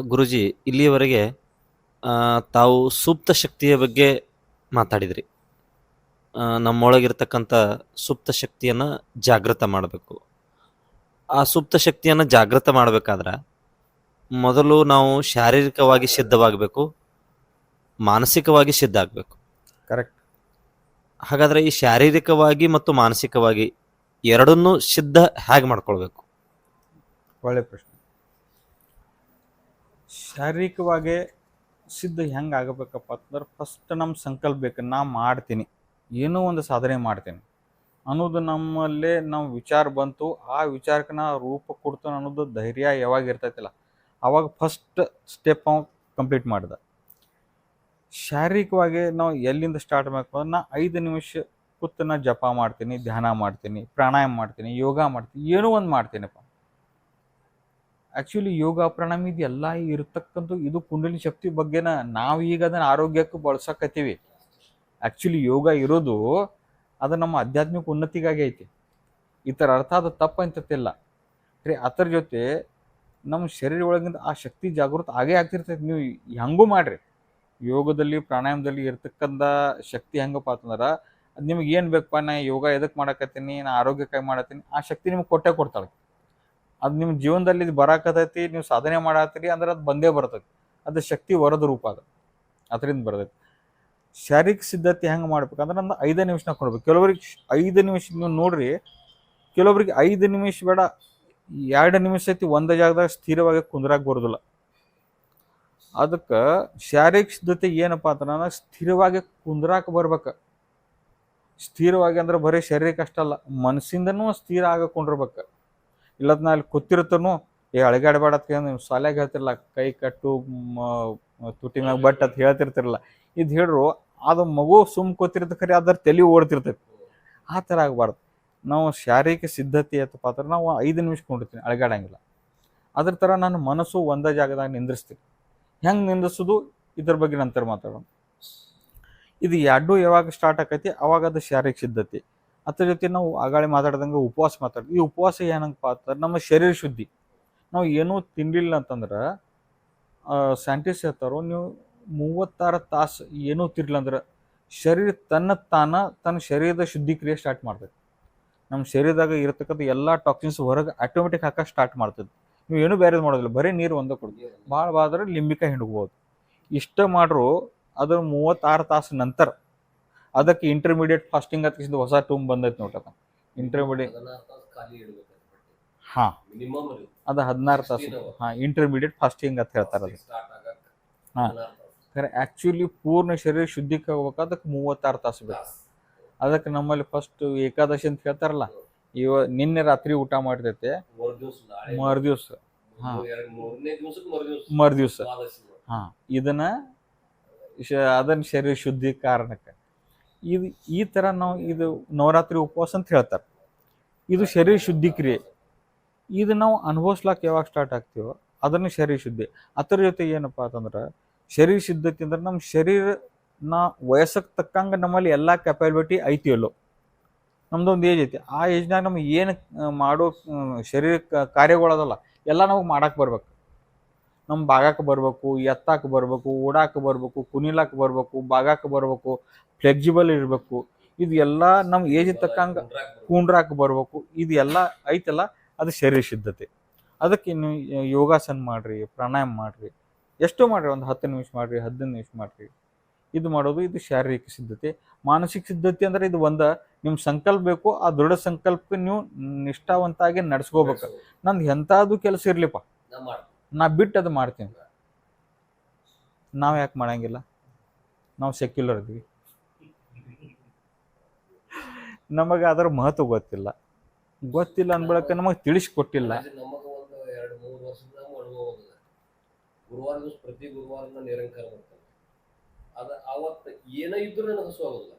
ಗುರುಜಿ ಇಲ್ಲಿಯವರೆಗೆ ತಾವು ಸುಪ್ತ ಶಕ್ತಿಯ ಬಗ್ಗೆ ಮಾತಾಡಿದ್ರಿ. ನಮ್ಮೊಳಗಿರ್ತಕ್ಕಂಥ ಸುಪ್ತ ಶಕ್ತಿಯನ್ನು ಜಾಗೃತ ಮಾಡಬೇಕು. ಆ ಸುಪ್ತ ಶಕ್ತಿಯನ್ನು ಜಾಗೃತ ಮಾಡಬೇಕಾದ್ರೆ ಮೊದಲು ನಾವು ಶಾರೀರಿಕವಾಗಿ ಸಿದ್ಧವಾಗಬೇಕು ಮಾನಸಿಕವಾಗಿ ಸಿದ್ಧ ಆಗಬೇಕು. ಕರೆಕ್ಟ್ ಹಾಗಾದರೆ ಈ ಶಾರೀರಿಕವಾಗಿ ಮತ್ತು ಮಾನಸಿಕವಾಗಿ ಎರಡನ್ನೂ ಸಿದ್ಧ ಹೇಗೆ ಮಾಡ್ಕೊಳ್ಬೇಕು? ಒಳ್ಳೆ ಪ್ರಶ್ನೆ. ಶಾರೀರಿಕವಾಗಿ ಸಿದ್ಧ ಹೆಂಗೆ ಆಗಬೇಕಪ್ಪ ಅಂತಂದ್ರೆ ಫಸ್ಟ್ ನಮ್ಮ ಸಂಕಲ್ಪ ಬೇಕು, ನಾ ಮಾಡ್ತೀನಿ, ಏನೋ ಒಂದು ಸಾಧನೆ ಮಾಡ್ತೀನಿ. ಅನ್ನೋದು ನಮ್ಮಲ್ಲೇ ನಮ್ಮ ವಿಚಾರ ಬಂತು, ಆ ವಿಚಾರಕ್ಕೆ ನಾ ರೂಪ ಕೊಡ್ತಾನೆ ಅನ್ನೋದು ಧೈರ್ಯ ಯಾವಾಗ ಇರ್ತೈತಿಲ್ಲ, ಅವಾಗ ಫಸ್ಟ್ ಸ್ಟೆಪ್ ಅವ ಕಂಪ್ಲೀಟ್ ಮಾಡ್ದೆ. ಶಾರೀರಿಕವಾಗಿ ನಾವು ಎಲ್ಲಿಂದ ಸ್ಟಾರ್ಟ್ ಮಾಡಬೇಕು ನಾ ಐದು ನಿಮಿಷ ಕೂತು ನಾ ಜಪ ಮಾಡ್ತೀನಿ, ಧ್ಯಾನ ಮಾಡ್ತೀನಿ, ಪ್ರಾಣಾಯಾಮ ಮಾಡ್ತೀನಿ, ಯೋಗ ಮಾಡ್ತೀನಿ, ಏನೋ ಒಂದು ಮಾಡ್ತೀನಪ್ಪ. ಆ್ಯಕ್ಚುಲಿ ಯೋಗ ಪ್ರಾಣಾಯಾಮ ಇದೆಲ್ಲ ಇರತಕ್ಕಂಥ ಇದು ಕುಂಡಲಿ ಶಕ್ತಿ ಬಗ್ಗೆನ ನಾವು ಈಗ ಅದನ್ನು ಆರೋಗ್ಯಕ್ಕೆ ಬಳಸಕತ್ತೀವಿ. ಆ್ಯಕ್ಚುಲಿ ಯೋಗ ಇರೋದು ಅದು ನಮ್ಮ ಆಧ್ಯಾತ್ಮಿಕ ಉನ್ನತಿಗಾಗಿ ಐತಿ. ಈ ಥರ ಅರ್ಥ ಅದು ತಪ್ಪು ಅಂತಿಲ್ಲ ರೀ, ಅದರ ಜೊತೆ ನಮ್ಮ ಶರೀರ ಒಳಗಿಂದ ಆ ಶಕ್ತಿ ಜಾಗೃತ ಆಗೇ ಆಗ್ತಿರ್ತೈತಿ. ನೀವು ಹೆಂಗೂ ಮಾಡಿರಿ. ಯೋಗದಲ್ಲಿ, ಪ್ರಾಣಾಯಾಮದಲ್ಲಿ ಇರ್ತಕ್ಕಂಥ ಶಕ್ತಿ ಹೆಂಗಪ್ಪ ಅಂತಂದ್ರೆ, ಅದು ನಿಮ್ಗೆ ಏನು ಬೇಕಪ್ಪ, ನಾ ಯೋಗ ಎದಕ್ಕೆ ಮಾಡಕತ್ತೀನಿ, ನಾ ಆರೋಗ್ಯಕ್ಕಾಗಿ ಮಾಡತ್ತೀನಿ, ಆ ಶಕ್ತಿ ನಿಮ್ಗೆ ಕೊಟ್ಟೆ ಕೊಡ್ತಾಳೆ. ಅದು ನಿಮ್ಮ ಜೀವನದಲ್ಲಿ ಇದು ಬರಾಕತೈತಿ ನೀವು ಸಾಧನೆ ಮಾಡತ್ತೀರಿ ಅಂದ್ರೆ ಅದು ಬಂದೇ ಬರ್ತೈತಿ. ಅದು ಶಕ್ತಿ ವರದ ರೂಪ ಅದು. ಅದರಿಂದ ಬರ್ತೈತಿ. ಶಾರೀರಿಕ ಸಿದ್ಧತೆ ಹೆಂಗೆ ಮಾಡ್ಬೇಕಂದ್ರೆ ಒಂದು ಐದು ನಿಮಿಷ ಕೊಡ್ಬೇಕು. ಕೆಲವರಿಗೆ ಐದು ನಿಮಿಷ ನೀವು ನೋಡ್ರಿ, ಕೆಲವರಿಗೆ ಐದು ನಿಮಿಷ ಬೇಡ, ಎರಡು ನಿಮಿಷ ಐತಿ, ಒಂದೇ ಜಾಗದಾಗ ಸ್ಥಿರವಾಗಿ ಕುಂದ್ರಾಗ ಬರೋದಿಲ್ಲ. ಅದಕ್ಕೆ ಶಾರೀರಿಕ ಸಿದ್ಧತೆ ಏನಪ್ಪ ಅಂದ್ರೆ ಸ್ಥಿರವಾಗಿ ಕುಂದ್ರಾಕ ಬರ್ಬೇಕು. ಸ್ಥಿರವಾಗಿ ಅಂದ್ರೆ ಬರೀ ಶರೀರಕ್ಕೆ ಅಷ್ಟಲ್ಲ, ಮನಸ್ಸಿಂದನೂ ಸ್ಥಿರ ಆಗಕೊಂಡಿರ್ಬೇಕು ಇಲ್ಲದ ನಾ ಅಲ್ಲಿ ಕೂತಿರ್ತನು, ಏ ಅಳಗಾಡಬೇಡ ಅಂತ ನೀವು ಸಾಲ್ಯಾಗ ಹೇಳ್ತಿರಲ್ಲ ಕೈ ಕಟ್ಟು ತುಟಿ ಮ್ಯಾಗ ಬಟ್ ಅಂತ ಹೇಳ್ತಿರ್ತಿರಲ್ಲ ಇದು ಹೇಳ್ರು, ಅದು ಮಗು ಸುಮ್ ಕೂತಿರ್ತ ಖರೆ ಅದರ ತಲೆ ಓಡ್ತಿರ್ತೈತಿ. ಆ ಥರ ಆಗಬಾರ್ದು. ನಾವು ಶಾರೀರಿಕ ಸಿದ್ಧತೆ ಅಥವಾ ಅಂದ್ರೆ ನಾವು ಐದು ನಿಮಿಷ ಕೊಂಡಿರ್ತೀನಿ, ಅಳಗಾಡಂಗಿಲ್ಲ. ಅದ್ರ ಥರ ನನ್ನ ಮನಸ್ಸು ಒಂದೇ ಜಾಗದಾಗ ನಿಂದಿರ್ಸ್ತೀನಿ. ಹೆಂಗೆ ನಿಂದಿಸೋದು ಇದ್ರ ಬಗ್ಗೆ ನಂತರ ಮಾತಾಡೋಣ. ಇದು ಎರಡೂ ಯಾವಾಗ ಸ್ಟಾರ್ಟ್ ಆಕೈತಿ, ಅವಾಗ ಅದು ಶಾರೀರಿಕ ಸಿದ್ಧತೆ. ಅದ್ರ ಜೊತೆ ನಾವು ಆಗಾಳೆ ಮಾತಾಡ್ದಂಗೆ ಉಪವಾಸ ಮಾತಾಡ್ತೀವಿ. ಈ ಉಪವಾಸ ಏನಂಗಪ್ಪ ಪಾತ್ರ ನಮ್ಮ ಶರೀರ ಶುದ್ಧಿ. ನಾವು ಏನೂ ತಿನ್ನಲಿಲ್ಲ ಅಂತಂದ್ರೆ ಸೈಂಟಿಸ್ಟ್ ಹೇಳ್ತಾರೋ, ನೀವು ಮೂವತ್ತಾರು ತಾಸು ಏನೂ ತಿರ್ಲಿಲ್ಲ ಅಂದ್ರೆ ಶರೀರ ತನ್ನ ತಾನ ತನ್ನ ಶರೀರದ ಶುದ್ಧಿ ಕ್ರಿಯೆ ಸ್ಟಾರ್ಟ್ ಮಾಡ್ತೈತೆ. ನಮ್ಮ ಶರೀರದಾಗ ಇರತಕ್ಕಂಥ ಎಲ್ಲ ಟಾಕ್ಸಿನ್ಸ್ ಹೊರಗೆ ಆಟೋಮೆಟಿಕ್ ಹಾಕಕ್ಕೆ ಸ್ಟಾರ್ಟ್ ಮಾಡ್ತದೆ ನೀವು ಏನೂ ಬೇರೆ ಮಾಡೋದಿಲ್ಲ. ಬರೀ ನೀರು ಒಂದೇ ಕೊಡ್ತೀವಿ. ಭಾಳ ಬಾದ್ರೆ ಲಿಂಬಿಕಾಯಿ ಹಿಂಡ್ಬೋದು ಇಷ್ಟ ಮಾಡ್ರು ಅದ್ರ ಮೂವತ್ತಾರು ತಾಸು ನಂತರ ಅದಕ್ಕೆ ಇಂಟರ್ಮೀಡಿಯೇಟ್ ಫಾಸ್ಟಿಂಗ್ ಅಂತ ಹೊಸ ಟೂಮ್ ಬಂದೈತೆ ನೋಡ್ರಿ ಇಂಟರ್ಮೀಡಿಯೇಟ್ ಹಾ. ಅದು ಹದಿನಾರು ತಾಸು. ಹಾ ಇಂಟರ್ಮೀಡಿಯೇಟ್ ಫಾಸ್ಟಿಂಗ್ ಅಂತ ಹೇಳ್ತಾರೆ ಅದು. ಹಾ. ಖರೆ ಆ್ಯಕ್ಚುಲಿ ಪೂರ್ಣ ಶರೀರ ಶುದ್ಧಿಕ್ಕೆ ಹೋಗ್ಬೇಕು ಅದಕ್ಕೆ ಮೂವತ್ತಾರು ತಾಸು ಬೇಕು. ಅದಕ್ಕೆ ನಮ್ಮಲ್ಲಿ ಫಸ್ಟ್ ಏಕಾದಶಿ ಅಂತ ಹೇಳ್ತಾರಲ್ಲ ಇವ ನಿನ್ನೆ ರಾತ್ರಿ ಊಟ ಮಾಡಿದೈತೆ ಮೂರ್ ದಿವಸ ನಾಳೆ. ಮರು ದಿವಸ ಹಾ. ಮೂರ್- ದಿವಸ ಹಾ. ಇದನ್ನ ಅದನ್ನ ಶರೀರ ಶುದ್ಧಿ ಕಾರಣಕ್ಕೆ ಇದು ಈ ಥರ ನಾವು ಇದು ನವರಾತ್ರಿ ಉಪವಾಸ ಅಂತ ಹೇಳ್ತಾರೆ. ಇದು ಶರೀರ ಶುದ್ಧಿ ಕ್ರಿಯೆ. ಇದು ನಾವು ಅನುಭವಿಸ್ಲಾಕ್ ಯಾವಾಗ ಸ್ಟಾರ್ಟ್ ಆಗ್ತೀವೋ ಅದನ್ನು ಶರೀರ ಶುದ್ಧಿ. ಅದರ ಜೊತೆ ಏನಪ್ಪಾ ಅಂತಂದ್ರೆ ಶರೀರ ಶುದ್ಧತೆ ಅಂದ್ರೆ ನಮ್ಮ ಶರೀರ ನಾ ವಯಸ್ಸಕ್ಕೆ ತಕ್ಕಂಗೆ ನಮ್ಮಲ್ಲಿ ಎಲ್ಲ ಕೆಪಾಬಿಲಿಟಿ ಐತಿ ಅಲ್ಲೋ ಒಂದು ಏಜ್ ಐತಿ. ಆ ಏಜ್ನಾಗ ನಮ್ಗೆ ಏನು ಮಾಡೋ ಶರೀರ ಕಾರ್ಯಗಳದಲ್ಲ ಎಲ್ಲ ನಮಗೆ ಮಾಡಕ್ಕೆ ಬರ್ಬೇಕು. ನಮ್ಮ ಭಾಗಕ್ಕೆ ಬರಬೇಕು, ಎತ್ತಕ್ಕೆ ಬರಬೇಕು ಓಡಾಕ ಬರಬೇಕು ಕುಣಿಲಾಕ ಬರಬೇಕು, ಭಾಗಕ್ಕೆ ಬರಬೇಕು ಫ್ಲೆಕ್ಸಿಬಲ್ ಇರಬೇಕು. ಇದು ಎಲ್ಲ ನಮ್ಮ ಏಜ್ ತಕ್ಕಂಗೆ ಕುಂಡ್ರಾಕ ಬರ್ಬೇಕು. ಇದು ಎಲ್ಲ ಐತಲ್ಲ, ಅದು ಶರೀರ ಸಿದ್ಧತೆ. ಅದಕ್ಕೆ ನೀವು ಯೋಗಾಸನ ಮಾಡ್ರಿ, ಪ್ರಾಣಾಯಾಮ ಮಾಡ್ರಿ. ಎಷ್ಟು ಮಾಡ್ರಿ, ಒಂದು ಹತ್ತು ನಿಮಿಷ ಮಾಡ್ರಿ, ಹದಿನೈದು ನಿಮಿಷ ಮಾಡ್ರಿ. ಇದು ಮಾಡೋದು ಇದು ಶಾರೀರಿಕ ಸಿದ್ಧತೆ. ಮಾನಸಿಕ ಸಿದ್ಧತೆ ಅಂದ್ರೆ ಇದು ಒಂದ ನಿಮ್ಮ ಸಂಕಲ್ಪ ಬೇಕು, ಆ ದೃಢ ಸಂಕಲ್ಪ ನೀವು ನಿಷ್ಠಾವಂತಾಗಿ ನಡೆಸ್ಕೋಬೇಕು. ನಂದು ಎಂಥದ್ದು ಕೆಲಸ ಇರ್ಲಿಪ್ಪ. ನಾ ಬಿಟ್ಟು ಅದು ಮಾಡ್ತೀನಿ. ನಾವು ಯಾಕೆ ಮಾಡಂಗಿಲ್ಲ? ನಾವು ಸೆಕ್ಯುಲರ್ ಇದ್ವಿ. ನಮಗೆ ಅದರ ಮಹತ್ವ ಗೊತ್ತಿಲ್ಲ. ಗೊತ್ತಿಲ್ಲ ಅನ್ಬಿಳಕ್ಕೆ ನಮಗೆ ತಿಳಿಸ್ಕೊಟ್ಟಿಲ್ಲ. ಗುರುವಾರ ದಿವಸ ಪ್ರತಿ ಗುರುವಾರ ನಾನು ನಿರಂಕಾರ ಮಾಡ್ತೇನೆ ಅದ ಅವತ್ತು ಏನೇ ಇದ್ರು ನನಗೆ ಹಸು ಆಗೋದಿಲ್ಲ.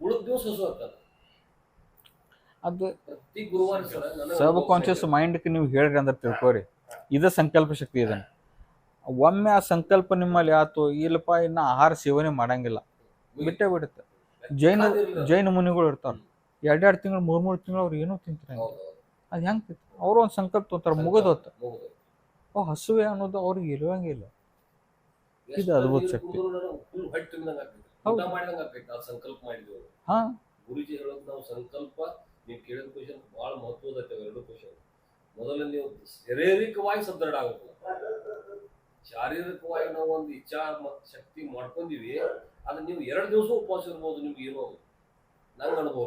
ಉಳಿದ ದಿವಸ ಹಸು ಆಗ್ತದೆ. ಅದು ಪ್ರತಿ ಗುರುವಾರ ಸರ ಸಬ್ ಕಾನ್ಶಿಯಸ್ ಮೈಂಡ್ ಮೈಂಡ್ಗೆ ನೀವು ಹೇಳ್ರಿ ಅಂದ್ರೆ ತಿಳ್ಕೊರಿ. ಇದ ಸಂಕಲ್ಪ ಶಕ್ತಿ ಇದೆ. ಒಮ್ಮೆ ಆ ಸಂಕಲ್ಪ ನಿಮ್ಮಲ್ಲಿ ಆತು ಇಲ್ಲಪ್ಪ ಇನ್ನು ಆಹಾರ ಸೇವನೆ ಮಾಡಂಗಿಲ್ಲ. ಬಿಟ್ಟೇ ಬಿಡುತ್ತೆ. ಜೈನ. ಜೈನ ಮುನಿಗಳು ಇರ್ತಾರ. ಎರಡೆರಡು ತಿಂಗಳು ಮೂರ್ ಮೂರು ತಿಂಗಳು ಅವ್ರು ಏನೂ ತಿಂತಾರೆ. ಅದು ಹೆಂಗೆ ಅವರು ಒಂದು ಸಂಕಲ್ಪ ತೊಂತಾರೆ ಮುಗಿದು ಹೊತ್ತು ಮುಗ್ದು. ಓ ಹಸುವೆ ಅನ್ನೋದು ಅವ್ರಿಗೆ ಇರುವಂಗಿಲ್ಲ ಇದು ಅದ್ಭುತ ಶಕ್ತಿ. ಹಾ. ಗುರುಜಿ ಹೇಳೋದು ನಾವು ಸಂಕಲ್ಪ ನೀವು ಕೇಳಿದ ಕ್ವಶನ್ ಬಹಳ ಮಹತ್ವದ ಎರಡು ಕ್ವಶನ್ ಮೊದಲು ನೀವು ಶಾರೀರಿಕವಾಗಿ ಸದೃಢ ಆಗಬೇಕು ಶಾರೀರಿಕವಾಗಿ ನಾವು ಒಂದು ಇಚ್ಛಾ ಮತ್ತು ಶಕ್ತಿ ಮಾಡ್ಕೊಂಡಿವಿ, ಅದು ನೀವು ಎರಡು ದಿವಸ ಉಪವಾಸ ಇರ್ಬೋದು, ನಿಮ್ಗೆ ಏನೋ ನಂಗೆ ಅನುಭವ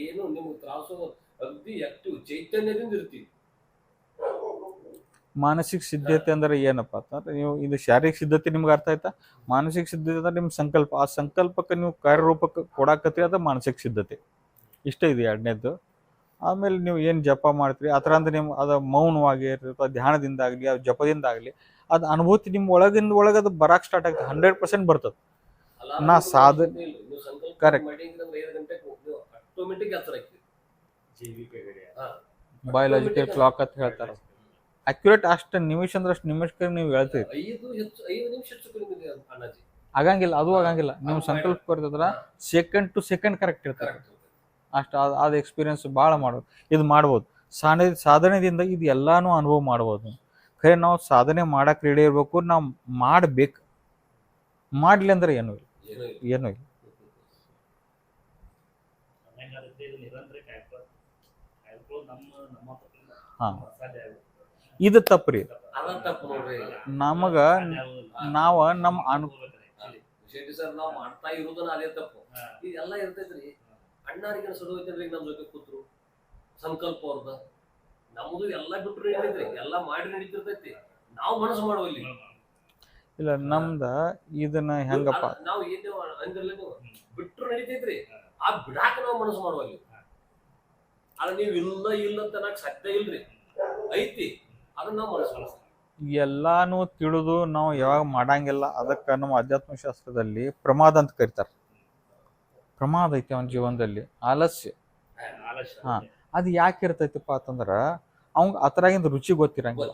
ಏನು ನಿಮ್ಗೆ ತ್ರಾಸು ಅಗ್ದಿ ಆಕ್ಟಿವ್ ಚೈತನ್ಯದಿಂದ ಇರ್ತೀವಿ. ಮಾನಸಿಕ ಸಿದ್ಧತೆ ಅಂದ್ರೆ ಏನಪ್ಪ ನೀವು, ಇದು ಶಾರೀರಿಕ ಸಿದ್ಧತೆ ನಿಮ್ಗೆ ಅರ್ಥ ಆಯ್ತಾ? ಮಾನಸಿಕ ಸಿದ್ಧತೆ ಅಂದ್ರೆ ನಿಮ್ಮ ಸಂಕಲ್ಪ. ಆ ಸಂಕಲ್ಪಕ್ಕೆ ನೀವು ಕಾರ್ಯರೂಪಕ್ಕೆ ಕೊಡಾಕತ್ತೀರಿ ಅದು ಮಾನಸಿಕ ಸಿದ್ಧತೆ. ಇಷ್ಟ ಇದೆ ಎರಡನೇದ್ದು ಆಮೇಲೆ ನೀವು ಏನು ಜಪ ಮಾಡ್ತೀರಿ? ಆ ಥರ ಅಂದ್ರೆ ನೀವು ಅದು ಮೌನವಾಗಿ ಅಥವಾ ಧ್ಯಾನದಿಂದ ಆಗಲಿ ಆ ಜಪದಿಂದ ಆಗಲಿ ಅದು ಅನುಭೂತಿ ನಿಮ್ಮ ಒಳಗಿಂದ ಒಳಗೆ ಅದು ಬರಕ್ಕೆ ಸ್ಟಾರ್ಟ್ ಆಗ್ತದೆ ಹಂಡ್ರೆಡ್ ಪರ್ಸೆಂಟ್ ಬರ್ತದೆ. ನಾ ನಿಮ್ಗೆ ಸಾಧ- ಬಯಾಲಜಿಕಲ್ ಕ್ಲಾಕ್ ಅಂತ ಹೇಳ್ತಾರೆ. ಅಕ್ಯುರೇಟ್ ಅಷ್ಟು ನಿಮಿಷ ಅಂದ್ರೆ ಅಷ್ಟು ನಿಮಿಷಕ್ಕೆ ನೀವು ಹೇಳ್ತೀರಿ. ಆಗಂಗಿಲ್ಲ ಅದು ಆಗಂಗಿಲ್ಲ. ನೀವು ಸಂಕಲ್ಪ ಕೊಡ್ತಿದ್ರ ಸೆಕೆಂಡ್ ಟು ಸೆಕೆಂಡ್ ಕರೆಕ್ಟ್ ಇರ್ತದೆ. ಕರೆಕ್ಟ್ ಅಷ್ಟು ಅದು ಅದು ಎಕ್ಸ್ಪೀರಿಯನ್ಸ್ ಭಾಳ ಮಾಡ್ಬೋದು. ಇದು ಮಾಡ್ಬೋದು. ಸಾಧನೆ ಸಾಧನೆದಿಂದ ಇದು ಎಲ್ಲಾನು ಅನುಭವ ಮಾಡ್ಬೋದು ಖರೆ ನಾವು ಸಾಧನೆ ಮಾಡಕ್ಕೆ ರೆಡಿ ಇರಬೇಕು ನಾವು ಮಾಡಬೇಕು. ಮಾಡಲಿ ಅಂದ್ರೆ ಏನೂ ಇಲ್ಲ. ಏನೂ ಇಲ್ಲ. ಹಾಂ. ಇದು ತಪ್ಪು ರೀ. ನಮಗ. ನಾವ ನಮ್ಮ ಅನು ಅಣ್ಣಾರಿಗೆ ಸಡೋಯ್ತೇನ್ರಿ ನಮ್ಮ ಜೊತೆ ಕೂತ್ರು? ಸಂಕಲ್ಪ ಅವ್ರದ. ನಮ್ದು ಎಲ್ಲ ಬಿಟ್ಟರು ನಡೀತೈತ್ರಿ ಎಲ್ಲ ಮಾಡಿ ನಡೀತಿರ್ತೈತಿ. ನಾವು ಮನಸ್ಸು ಮಾಡುವಲ್ಲಿ ಇಲ್ಲ. ನಮ್ದ ಇದನ್ನ ಹೆಂಗಪ್ಪ? ನಾವು ಏನೇ ಅಂದ್ರಲ್ಲ ನೀವು. ನಡೀತೈತ್ರಿ. ಆ ಬಿಡಾಕ ನಾವು ಮನಸ್ಸು ಮಾಡುವಲ್ಲಿ ಅದ ನೀವು ಇಲ್ಲ ಇಲ್ಲ ಅಂತ ಅನ್ನಕ್ ಸತ್ಯ ಇಲ್ರಿ. ಐತಿ. ಅದನ್ನ ನಾವು ಮನಸ್ಸು ಮಾಡ್ತೀವಿ. ಎಲ್ಲಾನು ತಿಳಿದು ನಾವು ಯಾವಾಗ ಮಾಡಂಗಿಲ್ಲ. ಅದಕ್ಕೆ ನಮ್ಮ ಅಧ್ಯಾತ್ಮ ಶಾಸ್ತ್ರದಲ್ಲಿ ಪ್ರಮಾದ ಅಂತ ಕರಿತಾರೆ. ಪ್ರಮಾದ ಐತಿ ಅವನ ಜೀವನದಲ್ಲಿ ಆಲಸ್ಯ. ಹಾ. ಅದು ಯಾಕೆ ಇರ್ತೈತಿಪ್ಪ ಅಂತಂದ್ರ ಅವಂಗ ಅತರಾಗಿಂದ ರುಚಿ ಗೊತ್ತಿರಂಗಿಲ್ಲ.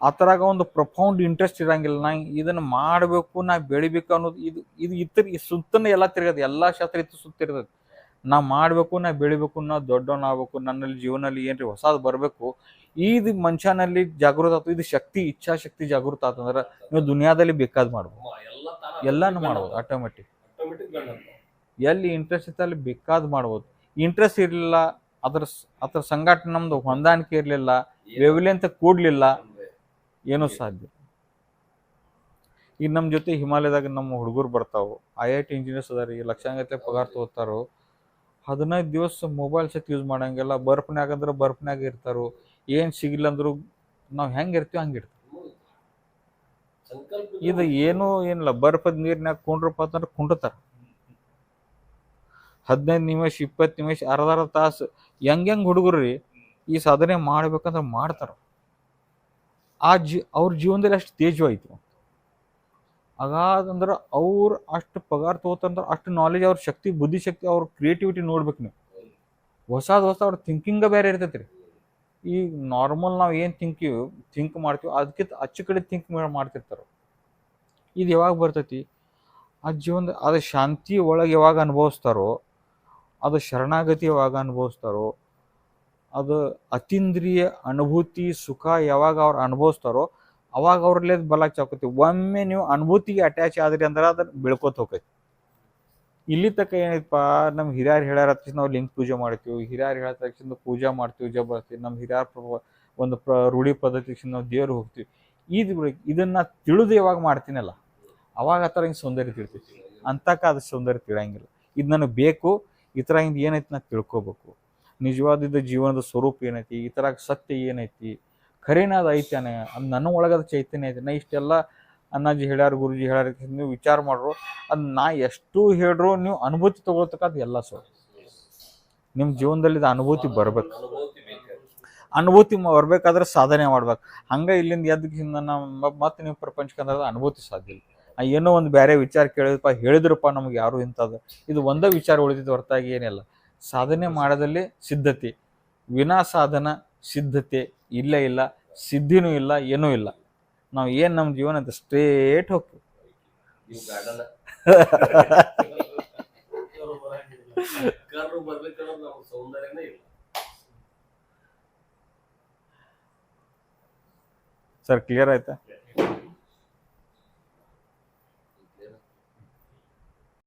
ಅದ್ರಾಗ ಒಂದು ಪ್ರೊಫೌಂಡ್ ಇಂಟ್ರೆಸ್ಟ್ ಇರಂಗಿಲ್ಲ. ನಾ ಇದನ್ನ ಮಾಡಬೇಕು ನಾ ಬೆಳಿಬೇಕು ಅನ್ನೋದು ಇದು ಇದು ಇತರ ಸುತ್ತನ ಎಲ್ಲ ತಿರ್ಗದ ಎಲ್ಲಾ ಶಾಸ್ತ್ರ ಇತ್ತು ಸುತ್ತಿರ್ತದೆ ನಾ ಮಾಡಬೇಕು ನಾ ಬೆಳಿಬೇಕು ನಾ ದೊಡ್ಡವನಾಗಬೇಕು ನನ್ನಲ್ಲಿ ಜೀವನದಲ್ಲಿ ಏನ್ರಿ ಹೊಸದು ಬರಬೇಕು ಇದು ಮನುಷ್ಯನಲ್ಲಿ ಜಾಗೃತ ಆತು ಇದು ಶಕ್ತಿ ಇಚ್ಛಾಶಕ್ತಿ ಜಾಗೃತ ಆತಂದ್ರ ನೀವು ದುನಿಯಾದಲ್ಲಿ ಬೇಕಾದ್ ಮಾಡ್ಬೋದು. ಎಲ್ಲಾನು ಮಾಡ್ಬೋದು ಆಟೋಮೆಟಿಕ್ ಎಲ್ಲಿ ಇಂಟ್ರೆಸ್ಟ್ ಇತ್ತು ಅಲ್ಲಿ ಬೇಕಾದ್ ಮಾಡ್ಬೋದು. ಇಂಟ್ರೆಸ್ಟ್ ಇರಲಿಲ್ಲ, ಅದ್ರ ಅದ್ರ ಸಂಘಟ ನಮ್ದು ಹೊಂದಾಣಿಕೆ ಇರಲಿಲ್ಲ, ವೇವ್ಲೆಂತ್ ಕೂಡ್ಲಿಲ್ಲ, ಏನು ಸಾಧ್ಯ ಈಗ ನಮ್ಮ ಜೊತೆ ಹಿಮಾಲಯದಾಗ ನಮ್ಮ ಹುಡುಗರು ಬರ್ತಾವು. ಐ ಐ ಟಿ ಇಂಜಿನಿಯರ್ಸ್ ಅದಾರಿ ಲಕ್ಷಾಂಗತೆ ಪಗಾರ ತಗೋತಾರೋ. ಹದಿನೈದು ದಿವಸ ಮೊಬೈಲ್ ಸೆಟ್ ಯೂಸ್ ಮಾಡಂಗಿಲ್ಲ ಬರ್ಫ್ನ್ಯಾಗ ಅಂದ್ರೆ ಬರ್ಫ್ನಾಗ ಇರ್ತಾರೋ. ಏನು ಸಿಗಿಲ್ಲ ಅಂದ್ರು ನಾವು ಹೆಂಗೆ ಇರ್ತೀವಿ ಹಂಗೆ ಇರ್ತೀವಿ. ಇದು ಏನೂ ಏನಿಲ್ಲ ಬರ್ಫದ ನೀರ್ನ್ಯಾಗ ಕುಂಡ್ರಪ್ಪ ಅಂತಂದ್ರೆ ಕುಂಡ್ರತಾರ. ಹದಿನೈದು ನಿಮಿಷ, ಇಪ್ಪತ್ತು ನಿಮಿಷ ಅರ್ಧ ಅರ್ಧ ತಾಸು ಹೆಂಗೆ ಹೆಂಗ್ ಹುಡುಗರು ರೀ ಈ ಸಾಧನೆ ಮಾಡ್ಬೇಕಂದ್ರೆ ಮಾಡ್ತಾರ. ಆ ಜಿ, ಅವ್ರ ಜೀವನದಲ್ಲಿ ಅಷ್ಟು ತೇಜವಾಯ್ತು. ಹಾಗಾದಂದ್ರೆ ಅವ್ರು ಅಷ್ಟು ಪಗಾರ ತಗೋತಂದ್ರೆ ಅಷ್ಟು ನಾಲೆಜ್ ಅವ್ರ ಶಕ್ತಿ ಬುದ್ಧಿಶಕ್ತಿ ಅವ್ರ ಕ್ರಿಯೇಟಿವಿಟಿ ನೋಡ್ಬೇಕು ನೀವು. ಹೊಸದು ಹೊಸ ಅವ್ರ ಥಿಂಕಿಂಗ ಬೇರೆ ಇರ್ತೈತೆ ರೀ. ಈಗ ನಾರ್ಮಲ್ ನಾವು ಏನು ಥಿಂಕಿವ್ ಥಿಂಕ್ ಮಾಡ್ತೀವಿ ಅದಕ್ಕಿಂತ ಅಚ್ಚು ಕಡೆ ಥಿಂಕ್ ಮಾಡ್ತಿರ್ತಾರೆ. ಇದು ಯಾವಾಗ ಬರ್ತೈತಿ? ಆ ಜೀವನದ, ಅದು ಶಾಂತಿ ಒಳಗೆ ಯಾವಾಗ ಅನುಭವಿಸ್ತಾರೋ ಅದು ಶರಣಾಗತಿ ಯಾವಾಗ ಅನುಭವಿಸ್ತಾರೋ, ಅದು ಅತೀಂದ್ರಿಯ ಅನುಭೂತಿ ಸುಖ ಯಾವಾಗ ಅವ್ರು ಅನುಭವಿಸ್ತಾರೋ, ಅವಾಗ ಅವ್ರಲ್ಲೇ ಬಲಕ್ಕೆ ಚಾಕತಿ ಒಮ್ಮೆ ನೀವು ಅನುಭೂತಿಗೆ ಅಟ್ಯಾಚ್ ಆದ್ರಿ ಅಂದ್ರೆ ಅದನ್ನ ಬೆಳ್ಕೋತ ಹೋಗೈತಿ ಇಲ್ಲಿ ತನಕ ಏನೈತಪ್ಪ ನಮ್ಮ ಹಿರಿಯರು ಹೇಳ್ಯಾರ ತಕ್ಷಣ ನಾವು ಲಿಂಗ ಪೂಜೆ ಮಾಡ್ತೀವಿ, ಹಿರಿಯರು ಹೇಳ ತಕ್ಷಣ ಪೂಜೆ ಮಾಡ್ತೀವಿ ಜಬರ್ತೀವಿ ನಮ್ಮ ಹಿರಿಯರ ಒಂದು ಪ್ರ, ರೂಢಿ ಪದ್ಧತಿ ತಕ್ಷಣ ನಾವು ದೇವ್ರಿಗೆ ಹೋಗ್ತೀವಿ. ಇದು ಇದನ್ನ ತಿಳಿದು ಯಾವಾಗ ಮಾಡ್ತೀನಲ್ಲ, ಅವಾಗ ಆ ಥರ ಹಿಂಗೆ ಸೌಂದರ್ಯ ತಿಳ್ತೀವಿ ಅಂತಕ ಅದು ಸೌಂದರ್ಯ ತಿಳಂಗಿಲ್ಲ. ಇದು ನನಗೆ ಬೇಕು ಈ ಥರ ಹಿಂದೆ ಏನೈತಿ ನಾ ತಿಳ್ಕೊಬೇಕು. ನಿಜವಾದ ಜೀವನದ ಸ್ವರೂಪ ಏನೈತಿ, ಈ ಥರ ಸತ್ಯ ಏನೈತಿ ಖರೇನ ಅದು ಐತಾನೆ ಅದು ನನ್ನ ಒಳಗದ ಚೈತನ್ಯ ಐತಿ. ನಾ ಇಷ್ಟೆಲ್ಲ ಅಣ್ಣಾಜಿ ಹೇಳ್ಯಾರ, ಗುರುಜಿ ಹೇಳ್ಯಾರ ನೀವು ವಿಚಾರ ಮಾಡ್ರು. ಅದು ನಾ ಎಷ್ಟು ಹೇಳ್ರು ನೀವು ಅನುಭೂತಿ ತಗೊಳ್ತಕ್ಕ ಅದು ಎಲ್ಲ ಸೊ ನಿಮ್ಮ ಜೀವನದಲ್ಲಿ ಅನುಭೂತಿ ಬರ್ಬೇಕು. ಅನುಭೂತಿ ಬರಬೇಕಾದ್ರೆ ಸಾಧನೆ ಮಾಡ್ಬೇಕು. ಹಂಗೆ ಇಲ್ಲಿಂದ ಎದ್ದಕ್ಕಿಂತ ನಮ್ಮ ಮತ್ತೆ ನೀವು ಪ್ರಪಂಚಕ್ಕೆ ಅಂದ್ರೆ ಅನುಭೂತಿ ಸಾಧ್ಯ ಇಲ್ಲ. ಏನೋ ಒಂದು ಬೇರೆ ವಿಚಾರ ಕೇಳಿದ್ರಪ್ಪ, ಹೇಳಿದ್ರಪ್ಪ ನಮ್ಗೆ ಯಾರು ಇಂಥದ್ದು. ಇದು ಒಂದೇ ವಿಚಾರ ಉಳಿದಿದ್ದು ಹೊರತಾಗಿ ಏನಿಲ್ಲ. ಸಾಧನೆ ಮಾಡೋದಲ್ಲಿ ಸಿದ್ಧತೆ. ವಿನಾ ಸಾಧನ ಸಿದ್ಧತೆ ಇಲ್ಲ ಇಲ್ಲ, ಸಿದ್ಧಿನೂ ಇಲ್ಲ, ಏನೂ ಇಲ್ಲ. ನಾವು ಏನು ನಮ್ಮ ಜೀವನ ಅಂತ ಸ್ಟ್ರೇಟ್ ಹೋಗ್ತೀವಿ. ಸರ್ ಕ್ಲಿಯರ್ ಆಯ್ತಾ?